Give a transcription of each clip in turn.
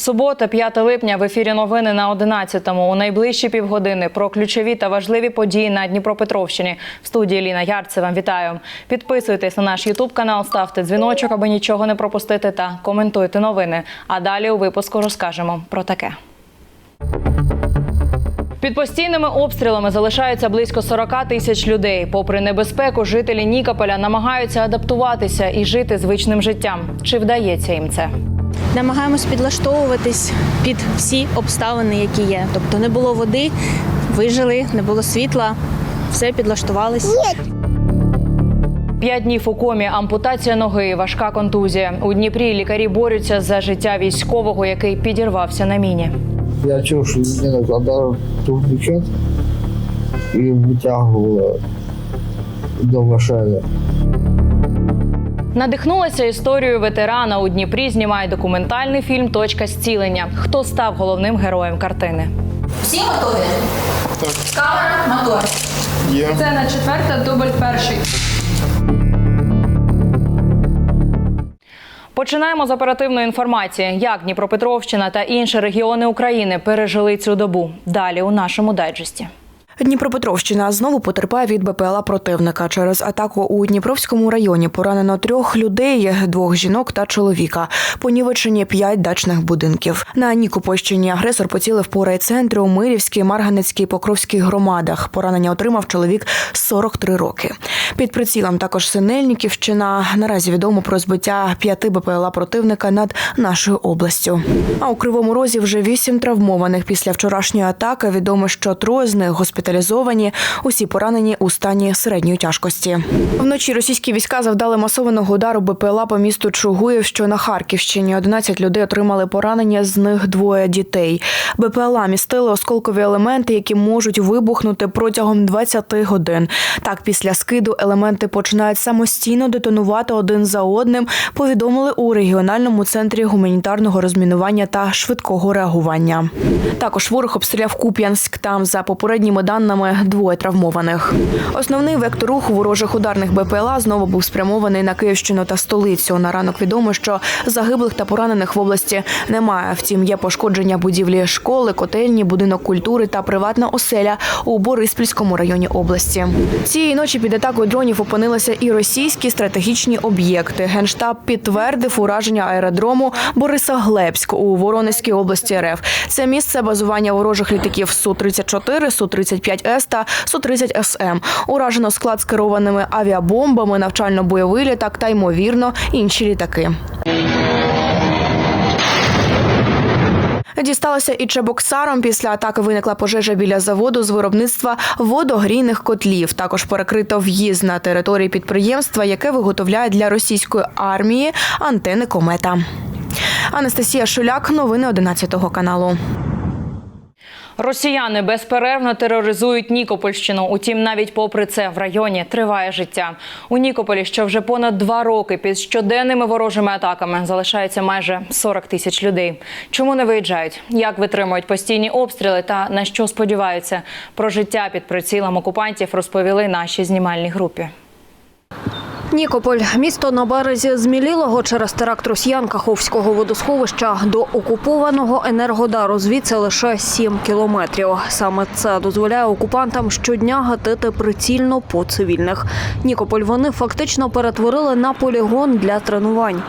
Субота, 5 липня. В ефірі новини на 11-му. У найближчі півгодини про ключові та важливі події на Дніпропетровщині. В студії Ліна Ярцева. Вітаю. Підписуйтесь на наш Ютуб канал, ставте дзвіночок, аби нічого не пропустити, та коментуйте новини. А далі у випуску розкажемо про таке. Під постійними обстрілами залишаються близько 40 тисяч людей. Попри небезпеку, жителі Нікополя намагаються адаптуватися і жити звичним життям. Чи вдається їм це? Намагаємось підлаштовуватись під всі обставини, які є. Тобто не було води, вижили, не було світла, все підлаштувались. П'ять днів у комі, ампутація ноги, важка контузія. У Дніпрі лікарі борються за життя військового, який підірвався на міні. Я чув, що людина вкладала турнікет і витягувала до машини. Надихнулася історією ветерана у Дніпрі. Знімає документальний фільм Точка зцілення. Хто став головним героєм картини? Всі готові? Так. Камера, мотор. Сцена четверта, дубль перший. Починаємо з оперативної інформації, як Дніпропетровщина та інші регіони України пережили цю добу. Далі у нашому дайджесті. Дніпропетровщина знову потерпає від БПЛА противника. Через атаку у Дніпровському районі поранено трьох людей, двох жінок та чоловіка. Понівечені п'ять дачних будинків. На Нікопольщині агресор поцілив по райцентру Мирівській, Марганецькій, Покровській громадах. Поранення отримав чоловік 43 роки. Під прицілом також Синельниківщина. Наразі відомо про збиття п'яти БПЛА противника над нашою областю. А у Кривому Розі вже вісім травмованих після вчорашньої атаки. Відомо, що троє з них госпіталізовані. Усі поранені у стані середньої тяжкості. Вночі російські війська завдали масованого удару БПЛА по місту Чугуїв, що на Харківщині. 11 людей отримали поранення, з них двоє дітей. БПЛА містили осколкові елементи, які можуть вибухнути протягом 20 годин. Так, після скиду елементи починають самостійно детонувати один за одним. Повідомили у регіональному центрі гуманітарного розмінування та швидкого реагування. Також ворог обстріляв Куп'янськ. Там, за попередніми даними, двоє травмованих. Основний вектор руху ворожих ударних БПЛА знову був спрямований на Київщину та столицю. На ранок відомо, що загиблих та поранених в області немає. Втім, є пошкодження будівлі школи, котельні, будинок культури та приватна оселя у Бориспільському районі області. Цієї ночі під атакою дронів опинилися і російські стратегічні об'єкти. Генштаб підтвердив ураження аеродрому Бориса Глебськ у Воронезькій області РФ. Це місце базування ворожих літаків Су-34, Су-35С та Су-30СМ. Уражено склад з керованими авіабомбами, навчально-бойовий літак та ймовірно інші літаки. Дісталося і Чебоксаром. Після атаки виникла пожежа біля заводу з виробництва водогрійних котлів. Також перекрито в'їзд на території підприємства, яке виготовляє для російської армії антени комета. Анастасія Шуляк, новини 11 каналу. Росіяни безперервно тероризують Нікопольщину. Утім, навіть попри це в районі триває життя. У Нікополі, що вже понад два роки під щоденними ворожими атаками залишається майже 40 тисяч людей. Чому не виїжджають? Як витримують постійні обстріли та на що сподіваються? Про життя під прицілом окупантів розповіли нашій знімальній групі. Нікополь – місто на березі Змілілого через теракт росіян Каховського водосховища до окупованого Енергодару звідси лише 7 кілометрів. Саме це дозволяє окупантам щодня гатити прицільно по цивільних. Нікополь вони фактично перетворили на полігон для тренувань.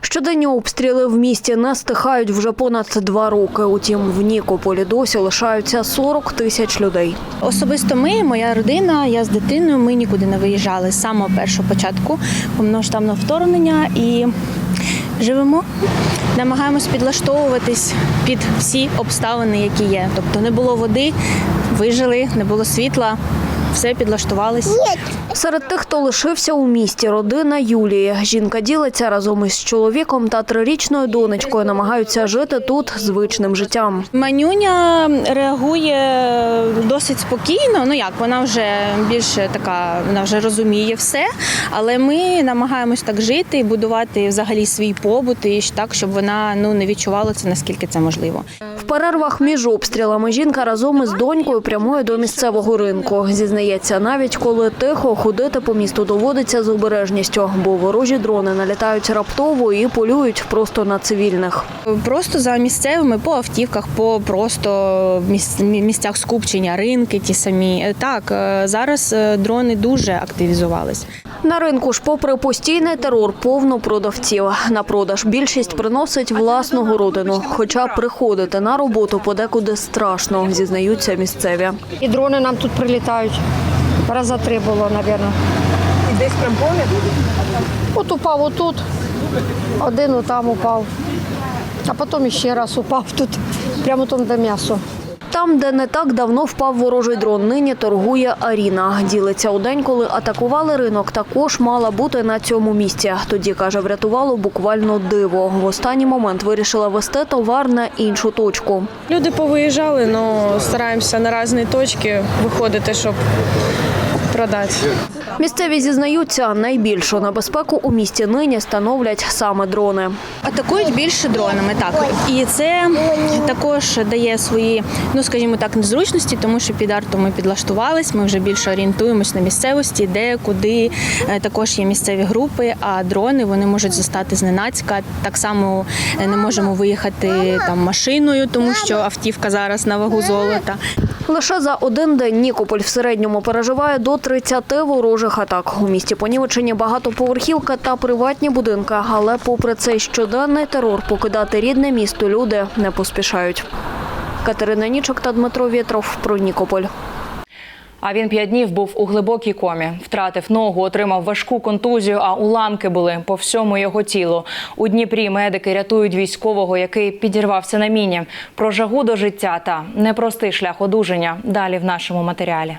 Щоденні обстріли в місті не стихають вже понад два роки. Утім, в Нікополі досі лишаються 40 тисяч людей. Особисто ми, моя родина, я з дитиною, ми нікуди не виїжджали з самого першого початку повноштабного вторгнення і живемо. Намагаємось підлаштовуватись під всі обставини, які є. Тобто не було води, вижили, не було світла, все підлаштувались. Серед тих, хто лишився у місті, родина Юлії. Жінка ділиться разом із чоловіком та трирічною донечкою. Намагаються жити тут звичним життям. Манюня реагує досить спокійно. Ну як вона вже більше така, вона вже розуміє все. Але ми намагаємось так жити і будувати взагалі свій побут, і так, щоб вона ну не відчувала це наскільки це можливо. Вперше перервах між обстрілами жінка разом із донькою прямує до місцевого ринку. Зізнається, навіть коли тихо ходити по місту доводиться з обережністю, бо ворожі дрони налітають раптово і полюють просто на цивільних. Просто за місцевими по автівках, по просто місцях скупчення, ринки ті самі. Е, Так, е, зараз е, дрони дуже активізувались. На ринку ж, попри постійний терор, повно продавців. На продаж більшість приносить власну городину. Хоча приходити на роботу подекуди страшно, зізнаються місцеві. І дрони нам тут прилітають. Раза три було, мабуть. І десь прям поряд? От упав отут, один отам упав. А потім ще раз упав тут, прямо там, де м'ясо. Там, де не так давно впав ворожий дрон, нині торгує Аріна. Ділиться у день, коли атакували ринок, також мала бути на цьому місці. Тоді, каже, врятувало буквально диво. В останній момент вирішила вести товар на іншу точку. Люди повиїжджали, але стараємося на різні точки виходити, щоб продати. Місцеві зізнаються, найбільшу небезпеку у місті нині становлять саме дрони. Атакують більше дронами, так. І це також дає свої, ну скажімо так, незручності, тому що під арту ми підлаштувались, ми вже більше орієнтуємось на місцевості, де, куди. Е, Також є місцеві групи, а дрони вони можуть застати зненацька. Так само е, не можемо виїхати там машиною, тому що автівка зараз на вагу золота. Лише за один день Нікополь в середньому переживає до 30 ворожих атак. У місті понівечені багатоповерхівка та приватні будинки. Але попри цей щоденний терор, покидати рідне місто люди не поспішають. Катерина Нічок та Дмитро Вєтров про Нікополь. А він п'ять днів був у глибокій комі. Втратив ногу, отримав важку контузію, а уламки були по всьому його тілу. У Дніпрі медики рятують військового, який підірвався на міні. Про жагу до життя та непростий шлях одужання. Далі в нашому матеріалі.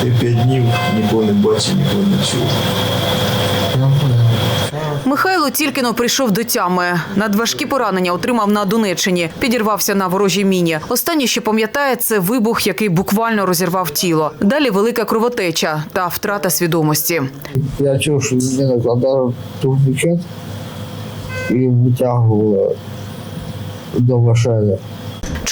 Ти п'ять днів нікого не бачив, нікого не чув. Михайло тільки но прийшов до тями. Надважкі поранення отримав на Донеччині. Підірвався на ворожій міні. Останнє, що пам'ятає, це вибух, який буквально розірвав тіло. Далі велика кровотеча та втрата свідомості. Я чув, що людина вкладала турнікет і витягувала до машини.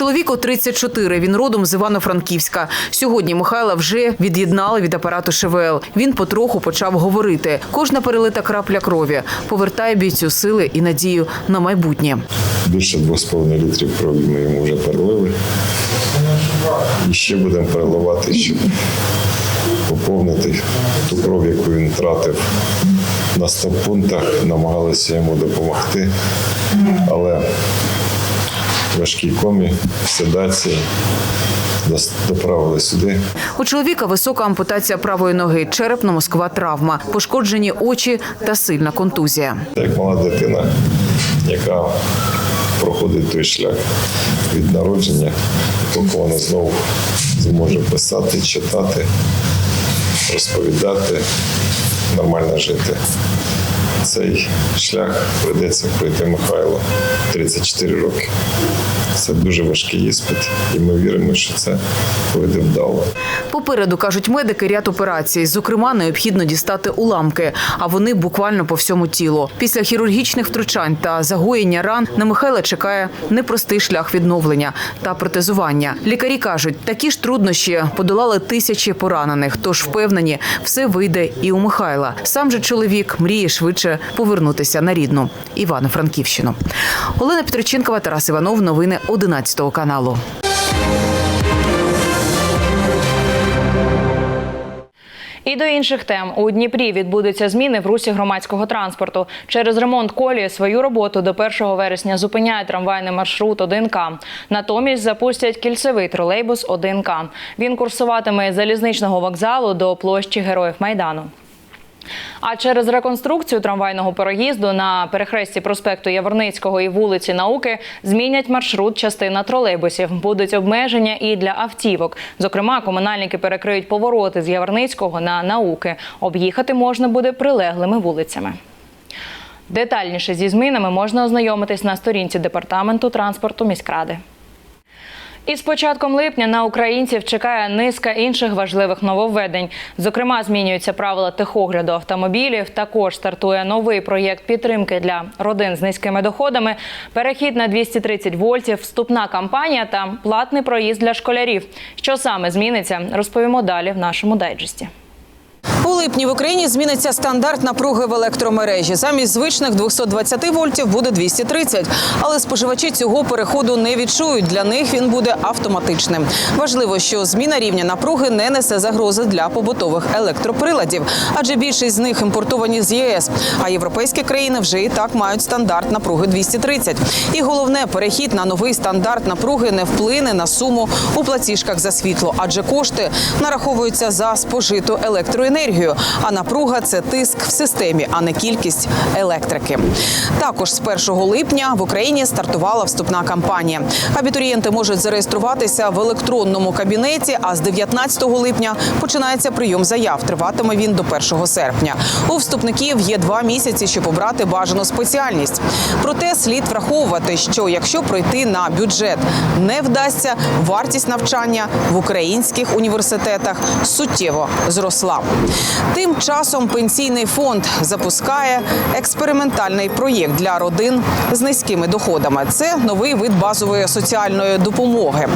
Чоловіку 34, Він родом з Івано-Франківська. Сьогодні Михайла вже від'єднали від апарату ШВЛ. Він потроху почав говорити. Кожна перелита крапля крові повертає бійцю сили і надію на майбутнє. Більше 2,5 літрів крові ми йому вже перелили. І ще будемо переливати, щоб поповнити ту кров, яку він втратив на 100 пунктах. Намагалися йому допомогти. Але важкій комі, в седації доправили сюди. У чоловіка висока ампутація правої ноги, черепно-мозкова травма, пошкоджені очі та сильна контузія. як мала дитина, яка проходить той шлях від народження, поки вона знову зможе писати, читати, розповідати, нормально жити. Цей шлях ведеться пройти Михайло 34 роки. Це дуже важкий іспит, і ми віримо, що це пройде вдало. Попереду кажуть медики ряд операцій. Зокрема, необхідно дістати уламки, а вони буквально по всьому тілу. Після хірургічних втручань та загоєння ран на Михайла чекає непростий шлях відновлення та протезування. Лікарі кажуть, такі ж труднощі подолали тисячі поранених. Тож впевнені, все вийде і у Михайла. Сам же чоловік мріє швидше повернутися на рідну Івано-Франківщину. Олена Петриченкова, Тарас Іванов. Новини 11 каналу. І до інших тем у Дніпрі відбудуться зміни в русі громадського транспорту. Через ремонт колії свою роботу до 1 вересня зупиняє трамвайний маршрут 1К. Натомість запустять кільцевий тролейбус 1К. Він курсуватиме з залізничного вокзалу до площі Героїв Майдану. А через реконструкцію трамвайного переїзду на перехресті проспекту Яворницького і вулиці Науки змінять маршрут частина тролейбусів. Будуть обмеження і для автівок. Зокрема, комунальники перекриють повороти з Яворницького на науки. Об'їхати можна буде прилеглими вулицями. Детальніше зі змінами можна ознайомитись на сторінці департаменту транспорту міськради. І з початком липня на українців чекає низка інших важливих нововведень. Зокрема, змінюються правила техогляду автомобілів. Також стартує новий проєкт підтримки для родин з низькими доходами, перехід на 230 вольтів, вступна кампанія та платний проїзд для школярів. Що саме зміниться, розповімо далі в нашому дайджесті. У липні в Україні зміниться стандарт напруги в електромережі. Замість звичних 220 вольтів буде 230. Але споживачі цього переходу не відчують. Для них він буде автоматичним. Важливо, що зміна рівня напруги не несе загрози для побутових електроприладів, адже більшість з них імпортовані з ЄС. А європейські країни вже і так мають стандарт напруги 230. І головне, перехід на новий стандарт напруги не вплине на суму у платіжках за світло, адже кошти нараховуються за спожиту електроенергію. А напруга це тиск в системі, а не кількість електрики. Також з 1 липня в Україні стартувала вступна кампанія. Абітурієнти можуть зареєструватися в електронному кабінеті. А з 19 липня починається прийом заяв. Триватиме він до 1 серпня. У вступників є два місяці, щоб обрати бажану спеціальність. Проте слід враховувати, що якщо пройти на бюджет не вдасться, вартість навчання в українських університетах суттєво зросла. Тим часом пенсійний фонд запускає експериментальний проєкт для родин з низькими доходами. Це новий вид базової соціальної допомоги.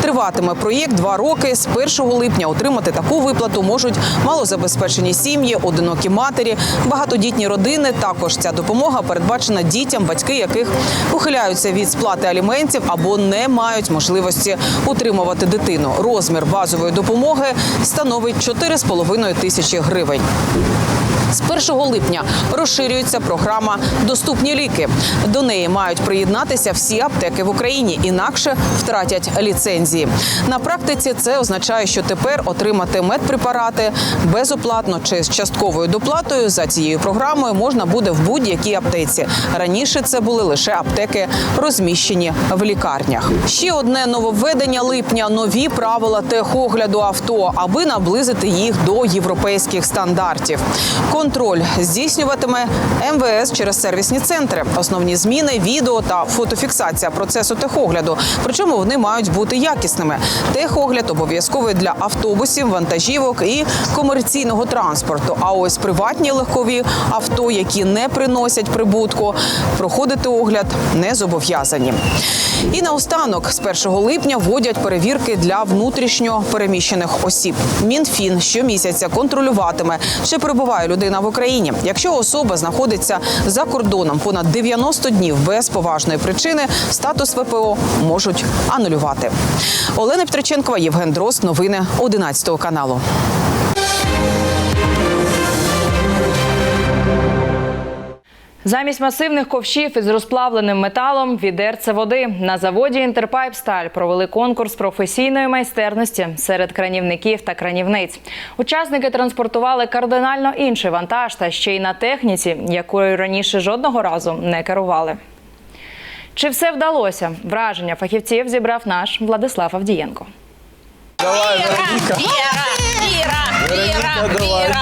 Триватиме проєкт два роки. З 1 липня отримати таку виплату можуть малозабезпечені сім'ї, одинокі матері, багатодітні родини. Також ця допомога передбачена дітям, батьки яких ухиляються від сплати аліментів або не мають можливості утримувати дитину. Розмір базової допомоги становить 4,5 тисячі гривень. З 1 липня розширюється програма Доступні ліки. До неї мають приєднатися всі аптеки в Україні, інакше втратять ліцензії. На практиці це означає, що тепер отримати медпрепарати безоплатно чи з частковою доплатою за цією програмою можна буде в будь-якій аптеці. Раніше це були лише аптеки, розміщені в лікарнях. Ще одне нововведення липня нові правила техогляду авто, аби наблизити їх до європейських стандартів. Контроль здійснюватиме МВС через сервісні центри. Основні зміни відео та фотофіксація процесу техогляду. Причому вони мають бути якісними. Техогляд обов'язковий для автобусів, вантажівок і комерційного транспорту. А ось приватні легкові авто, які не приносять прибутку, проходити огляд не зобов'язані. І наостанок з 1 липня вводять перевірки для внутрішньо переміщених осіб. Мінфін щомісяця контролюватиме, чи перебуває людина в Україні. Якщо особа знаходиться за кордоном понад 90 днів без поважної причини, статус ВПО можуть анулювати. Олена Петриченкова, Євген Дрозд. Новини 11 каналу. Замість масивних ковшів із розплавленим металом відерце води на заводі Інтерпайпсталь провели конкурс професійної майстерності серед кранівників та кранівниць. Учасники транспортували кардинально інший вантаж та ще й на техніці, якою раніше жодного разу не керували. Чи все вдалося? Враження фахівців зібрав наш Владислав Авдієнко.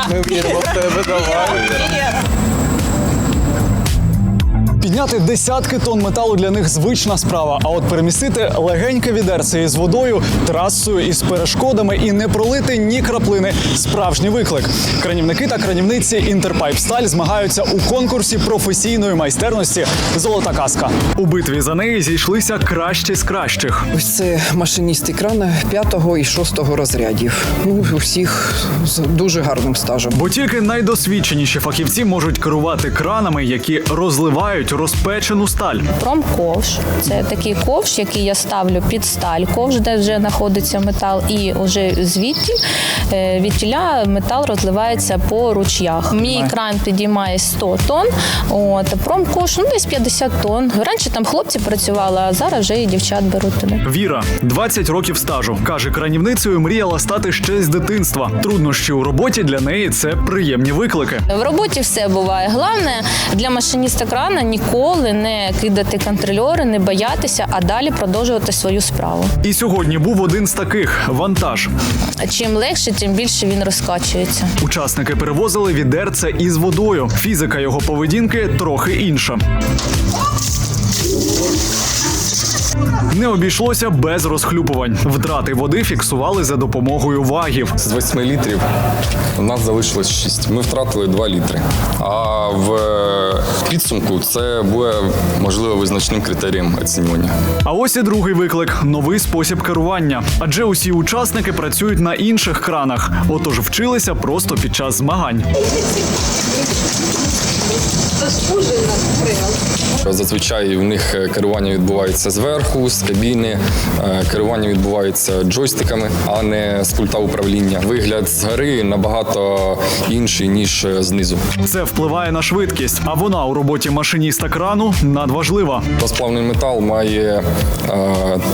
Ми віримо в тебе, давай. Підняти десятки тонн металу для них звична справа. А от перемістити легеньке відерце із водою, трасою із перешкодами і не пролити ні краплини справжній виклик. Кранівники та кранівниці Інтерпайпсталь змагаються у конкурсі професійної майстерності Золота каска. У битві за неї зійшлися кращі з кращих. Ось це машиністи крана п'ятого і шостого розрядів. Ну, у всіх з дуже гарним стажем. Бо тільки найдосвідченіші фахівці можуть керувати кранами, які розливають розпечену сталь. Промковш це такий ковш, який я ставлю під сталь, ковш, де вже знаходиться метал, і вже звідти е, від тіля метал розливається по ручях. Мій кран підіймає 100 тонн, от промковш ну десь 50 тонн. Раніше там хлопці працювали, а зараз вже і дівчат беруть туди. Віра 20 років стажу. каже, кранівницею мріяла стати ще з дитинства. Труднощі у роботі для неї це приємні виклики. В роботі все буває. Головне для машиніста крана ніколи не кидати контрольори, не боятися, а далі продовжувати свою справу. І сьогодні був один з таких вантаж. Чим легше, тим більше він розкачується. Учасники перевозили відерце із водою. Фізика його поведінки трохи інша. Не обійшлося без розхлюпувань. Втрати води фіксували за допомогою вагів. З 8 літрів у нас залишилось 6. Ми втратили 2 літри. А в е, підсумку це буде можливо визначним критерієм оцінювання. А ось і другий виклик новий спосіб керування. Адже усі учасники працюють на інших кранах, отож вчилися просто під час змагань. Зазвичай в них е, керування відбувається зверху, з кабіни. Е, Керування відбувається джойстиками, а не з пульта управління. Вигляд згори набагато інший ніж е, знизу. Це впливає на швидкість, а вона у роботі машиніста крану надважлива. Розплавний метал має е,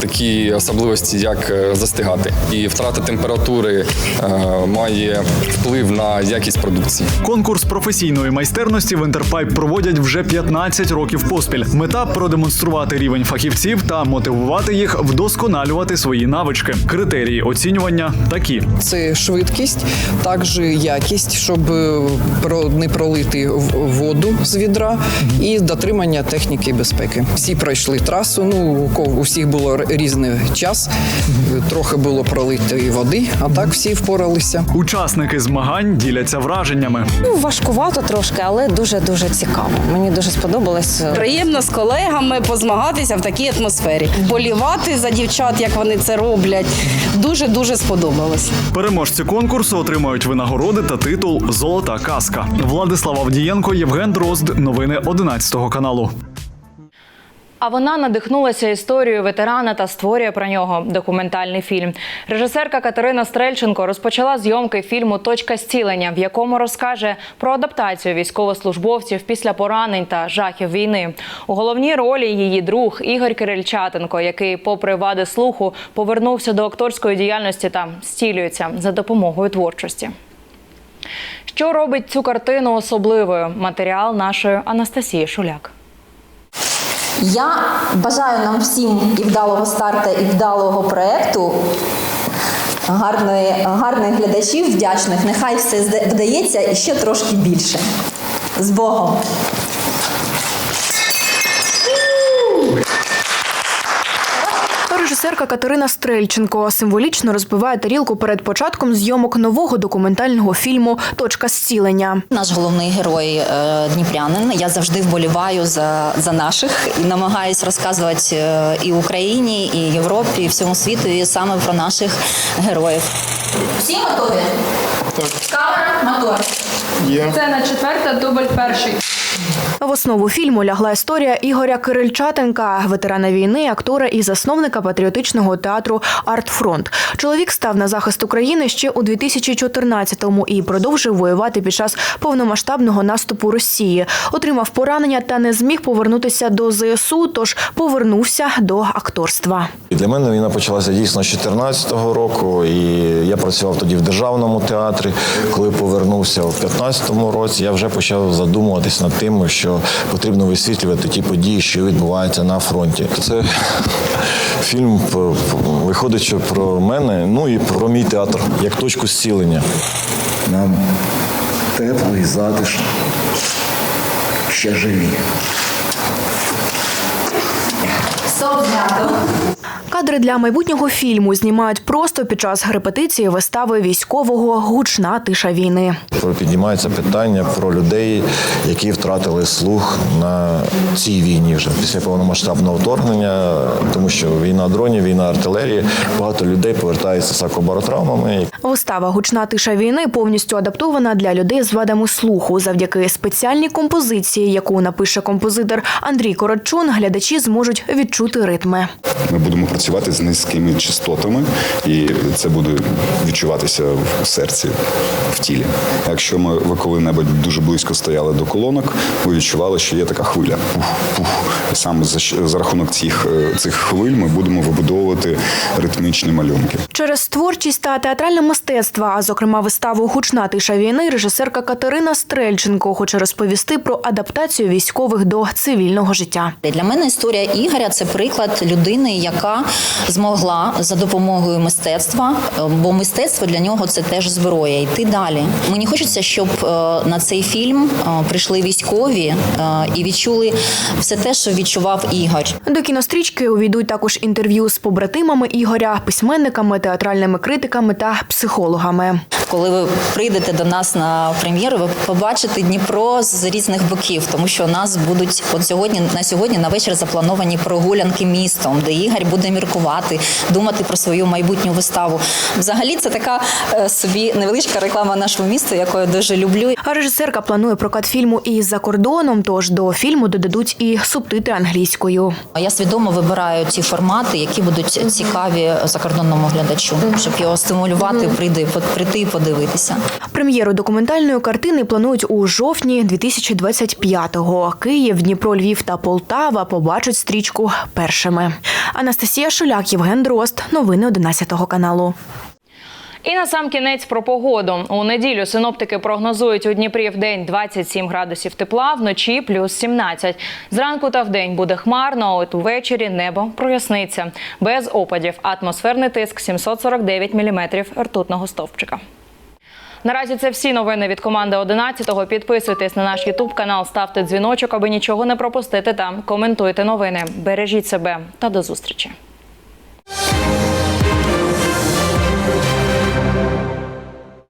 такі особливості, як е, застигати, і втрата температури е, має вплив на якість продукції. Конкурс професійної майстерності в Інтерпайп проводять вже 15 років поспіль. Мета продемонструвати рівень фахівців та мотивувати їх вдосконалювати свої навички. Критерії оцінювання такі: Це швидкість, також якість, щоб е, не пролити воду з відра, і дотримання техніки безпеки. Всі пройшли трасу. Ну у у всіх було різний час. Трохи було пролитої води, а так всі впоралися. Учасники змагань діляться враженнями. Ну, важкувато трошки, але дуже дуже цікаво. Мені дуже сподобалось. Приємно з колегами позмагатися в такій атмосфері. Болівати за дівчат, як вони це роблять. Дуже дуже сподобалось. Переможці конкурсу отримають винагороди та титул Золота казка. Владислав Авдієнко, Євген Дрозд. Новини 11 каналу. А вона надихнулася історією ветерана та створює про нього документальний фільм. Режисерка Катерина Стрельченко розпочала зйомки фільму Точка зцілення, в якому розкаже про адаптацію військовослужбовців після поранень та жахів війни. У головній ролі її друг Ігор Кирильчатенко, який, попри вади слуху, повернувся до акторської діяльності та зцілюється за допомогою творчості. Що робить цю картину особливою? Матеріал нашої Анастасії Шуляк. Я бажаю нам всім і вдалого старту, і вдалого проєкту, Гарної, гарних глядачів, вдячних. Нехай все вдається і ще трошки більше. З Богом! Режисерка Катерина Стрельченко символічно розбиває тарілку перед початком зйомок нового документального фільму Точка зцілення. Наш головний герой е, Дніпрянин. Я завжди вболіваю за, за наших і намагаюсь розказувати е, і Україні, і Європі, і всьому світу, і саме про наших героїв. Всі готові? Так. Камера, мотор. Сцена четверта, дубль перший. В основу фільму лягла історія Ігоря Кирильчатенка, ветерана війни, актора і засновника патріотичного театру Артфронт. Чоловік став на захист України ще у 2014-му і продовжив воювати під час повномасштабного наступу Росії. Отримав поранення та не зміг повернутися до ЗСУ, тож повернувся до акторства. Для мене війна почалася дійсно з 14-го року, і я працював тоді в державному театрі. Коли повернувся в 15-му році, я вже почав задумуватись над тим, що потрібно висвітлювати ті події, що відбуваються на фронті. Це фільм виходить що про мене, ну і про мій театр як точку зцілення. Нам тепло і затишно. Ще живі. Стоп знято. Кадри для майбутнього фільму знімають просто під час репетиції вистави військового гучна тиша війни. Піднімається питання про людей, які втратили слух на цій війні вже після повномасштабного вторгнення, тому що війна дронів, війна артилерії, багато людей повертаються з акобаротравмами. Вистава Гучна тиша війни повністю адаптована для людей з вадами слуху. Завдяки спеціальній композиції, яку напише композитор Андрій Коротчун, глядачі зможуть відчути ритми. Ми будемо працювати з низькими частотами, і це буде відчуватися в серці, в тілі. Якщо ми ви коли-небудь дуже близько стояли до колонок, ви відчували, що є така хвиля. Пух, пух. І саме за, за рахунок цих, е, цих хвиль ми будемо вибудовувати ритмічні малюнки. Через творчість та театральне мистецтво, а зокрема виставу Гучна тиша війни, режисерка Катерина Стрельченко хоче розповісти про адаптацію військових до цивільного життя. Для мене історія Ігоря це приклад людини, яка змогла за допомогою мистецтва, е, бо мистецтво для нього це теж зброя. Йти далі. Мені хочеться, щоб е, на цей фільм е, прийшли військові і відчули все те, що відчував Ігор. До кінострічки увійдуть також інтерв'ю з побратимами Ігоря, письменниками, театральними критиками та психологами. Коли ви прийдете до нас на прем'єру, ви побачите Дніпро з різних боків, тому що у нас будуть от сьогодні на сьогодні на вечір заплановані прогулянки містом, де Ігор буде міркувати, думати про свою майбутню виставу. Взагалі, це така е, собі невеличка реклама нашого міста, яку я дуже люблю. А режисерка планує прокат фільму і за кордоном, тож до фільму додадуть і субтитри англійською. Я свідомо вибираю ті формати, які будуть цікаві закордонному глядачу, щоб його стимулювати, прийти прийти подивитися. Прем'єру документальної картини планують у жовтні 2025-го. Київ, Дніпро, Львів та Полтава побачать стрічку першими. Анастасія Шуляк, Євген Дрозд. Новини 11 каналу. І на сам кінець про погоду. У неділю синоптики прогнозують у Дніпрі в день 27 градусів тепла, вночі плюс 17. Зранку та вдень буде хмарно, а от увечері небо проясниться. Без опадів. Атмосферний тиск 749 міліметрів ртутного стовпчика. Наразі це всі новини від команди 11-го. Підписуйтесь на наш ютуб канал, ставте дзвіночок, аби нічого не пропустити. Та коментуйте новини. Бережіть себе та до зустрічі.